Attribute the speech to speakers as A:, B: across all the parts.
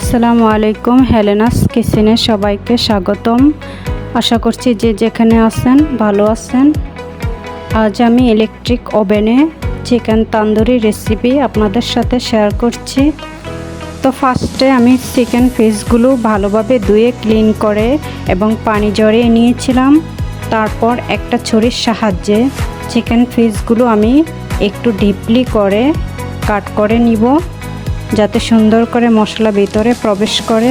A: আসসালামু আলাইকুম, হেলেনাস কিচেনে সবাইকে স্বাগতম। আশা করছি যে যেখানে আছেন, ভালো আছেন। আজ আমি ইলেকট্রিক ওভেনে চিকেন তান্দুরি রেসিপি আপনাদের সাথে শেয়ার করছি। তো ফার্স্টে আমি চিকেন পিসগুলো ভালোভাবে ধুয়ে ক্লিন করে এবং পানি জড়িয়ে নিয়েছিলাম। তারপর একটা ছুরির সাহায্যে চিকেন পিসগুলো আমি একটু ডিপলি করে কাট করে নিব। যাতে সুন্দর করে মশলা ভিতরে প্রবেশ করে।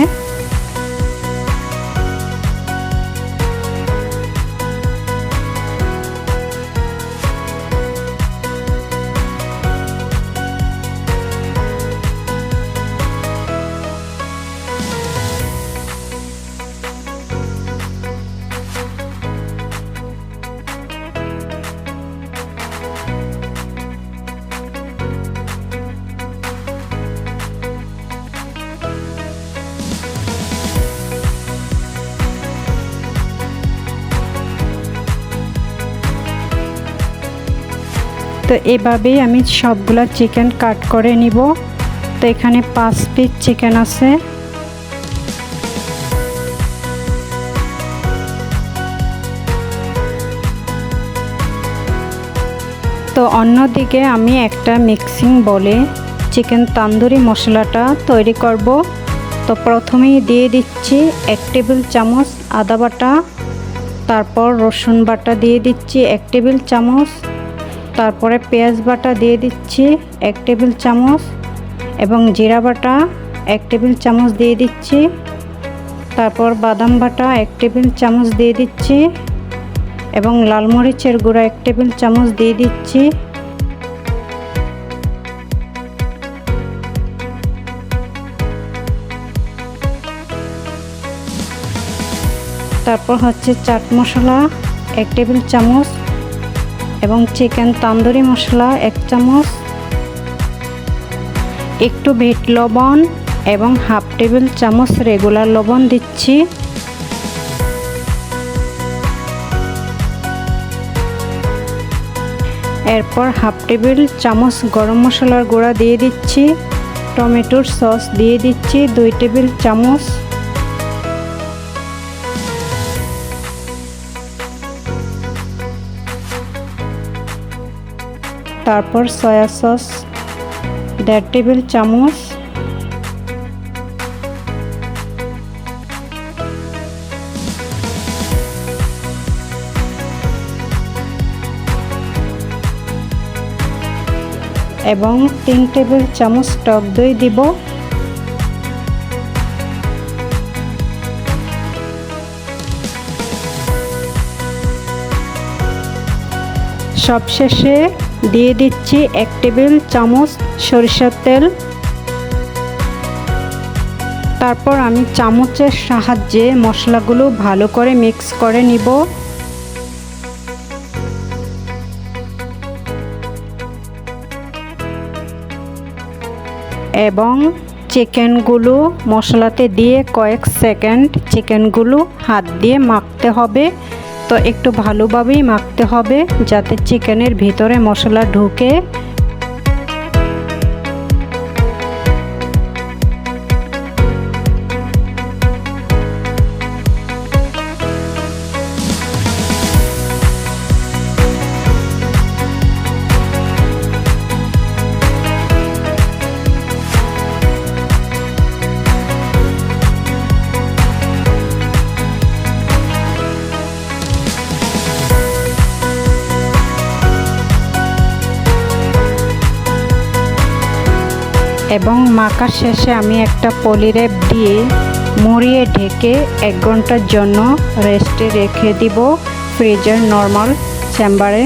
A: তো এভাবেই আমি সবগুলা চিকেন কাট করে নিব। তো এখানে পাঁচ পিস চিকেন আছে। তো অন্যদিকে আমি একটা মিক্সিং বলে চিকেন তান্দুরি মশলাটা তৈরি করব। তো প্রথমেই দিয়ে দিচ্ছি এক টেবিল চামচ আদা বাটা, তারপর রসুন বাটা দিয়ে দিচ্ছি এক টেবিল চামচ। তারপরে পেঁয়াজ বাটা দিয়ে দিচ্ছি এক টেবিল চামচ এবং জিরা বাটা এক টেবিল চামচ দিয়ে দিচ্ছি। তারপর বাদাম বাটা এক টেবিল চামচ দিয়ে দিচ্ছি এবং লাল মরিচের গুঁড়া এক টেবিল চামচ দিয়ে দিচ্ছি। তারপর হচ্ছে চাট মশলা এক টেবিল চামচ এবং চিকেন তন্দুরি মশলা এক চামচ, একটু ভিট লবণ এবং হাফ টেবিল চামচ রেগুলার লবণ দিচ্ছি। এরপর হাফ টেবিল চামচ গরম মশলার গুঁড়া দিয়ে দিচ্ছি। টমেটোর সস দিয়ে দিচ্ছি। দুই টেবিল চামচ তারপর সয়া সস দেড় টেবিল চামচ। এবং তিন টেবিল চামচ টক দই দিব। সবশেষে দিয়ে দিচ্ছি এক টেবিল চামচ সরিষার তেল। তারপর আমি চামচের সাহায্যে মশলাগুলো ভালো করে মিক্স করে নিব। এবং চিকেনগুলো মশলাতে দিয়ে কয়েক সেকেন্ড চিকেনগুলো হাত দিয়ে মাখতে হবে। তো একটু ভালোভাবেই মাখতে হবে যাতে চিকেনের ভিতরে মশলা ঢুকে এবং মাখার শেষে আমি একটা পলিরেপ দিয়ে মুড়িয়ে ঢেকে এক ঘণ্টার জন্য রেস্টে রেখে দিব ফ্রিজের নর্মাল চেম্বারে।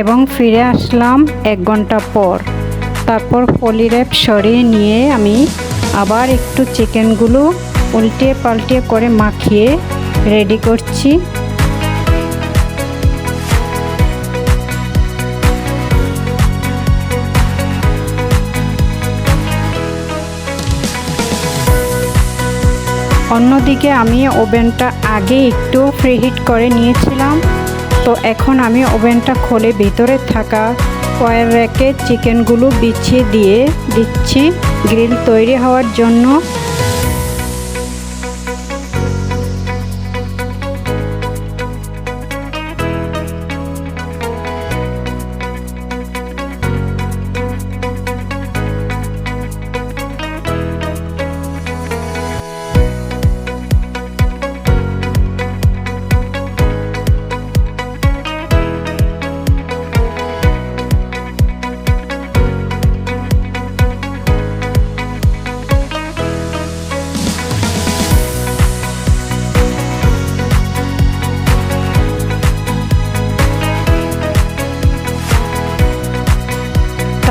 A: এবং ফিরে আসলাম এক ঘণ্টা পর। তারপর পলিরেপ সরিয়ে নিয়ে আমি আবার একটু চিকেনগুলো উল্টিয়ে পাল্টিয়ে করে মাখিয়ে রেডি করছি। অন্যদিকে আমি ওভেনটা আগে একটু ফ্রিহিট করে নিয়েছিলাম। তো এখন আমি ওভেনটা খুলে ভিতরে থাকা কয়েল র্যাকে চিকেনগুলো বিছিয়ে দিয়ে দিচ্ছি। গ্রিল তৈরি হওয়ার জন্য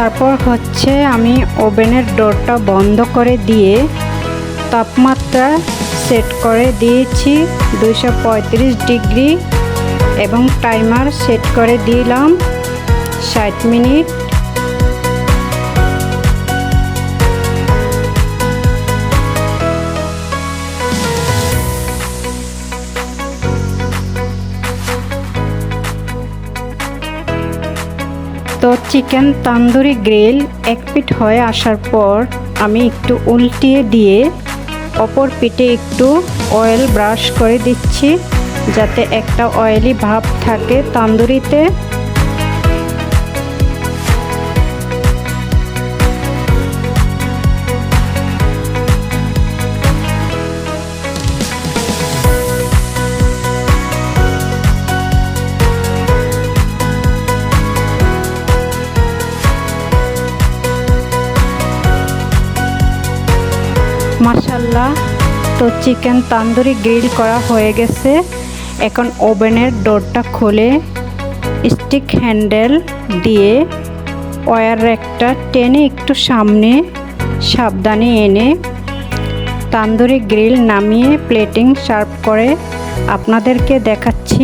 A: তারপর হচ্ছে আমি ওভেনের ডোরটা বন্ধ করে দিয়ে তাপমাত্রা সেট করে দিয়েছি দুশো ডিগ্রি, এবং টাইমার সেট করে দিলাম ষাট মিনিট। তো চিকেন তান্দুরি গ্রিল এক পিঠ হয়ে আসার পর আমি একটু উল্টিয়ে দিয়ে অপর পিঠে একটু অয়েল ব্রাশ করে দিচ্ছি, যাতে একটা অয়েলি ভাব থাকে তান্দুরিতে। মাসাল্লাহ তো চিকেন তান্দুরি গ্রিল করা হয়ে গেছে। এখন ওভেনের ডোরটা খুলে স্টিক হ্যান্ডেল দিয়ে ওয়ার একটা টেনে একটু সামনে সাবধানে এনে তান্দুরি গ্রিল নামিয়ে প্লেটিং সার্ভ করে আপনাদেরকে দেখাচ্ছি।